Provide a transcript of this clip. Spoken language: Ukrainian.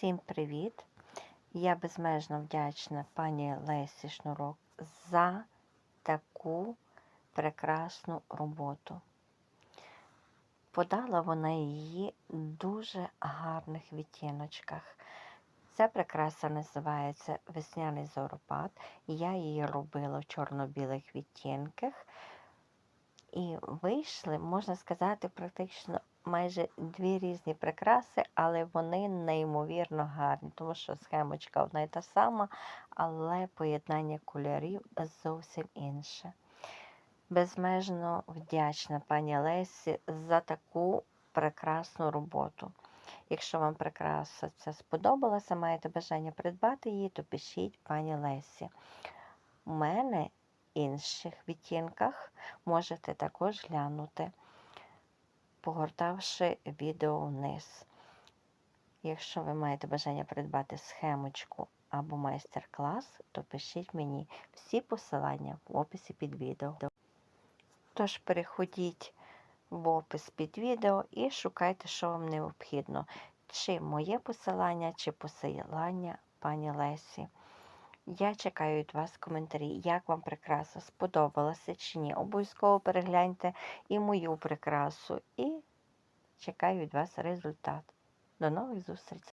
Всім привіт! Я безмежно вдячна пані Лесі Шнурок за таку прекрасну роботу. Подала вона її в дуже гарних відтіночках. Ця прикраса називається Весняний зоропад. Я її робила в чорно-білих відтінках. І вийшли, можна сказати, практично майже дві різні прикраси, але вони неймовірно гарні, тому що схемочка одна і та сама, але поєднання кольорів зовсім інше. Безмежно вдячна пані Лесі за таку прекрасну роботу. Якщо вам прикраса ця сподобалася, маєте бажання придбати її, то пишіть пані Лесі. У мене інших відтінках можете також глянути, погортавши відео вниз. Якщо ви маєте бажання придбати схемочку або майстер-клас, то пишіть мені всі посилання в описі під відео. Тож переходіть в опис під відео і шукайте, що вам необхідно. Чи моє посилання, чи посилання пані Лесі. Я чекаю від вас коментарі, як вам прикраса сподобалася чи ні. Обов'язково перегляньте і мою прикрасу. І чекаю від вас результат. До нових зустрічей!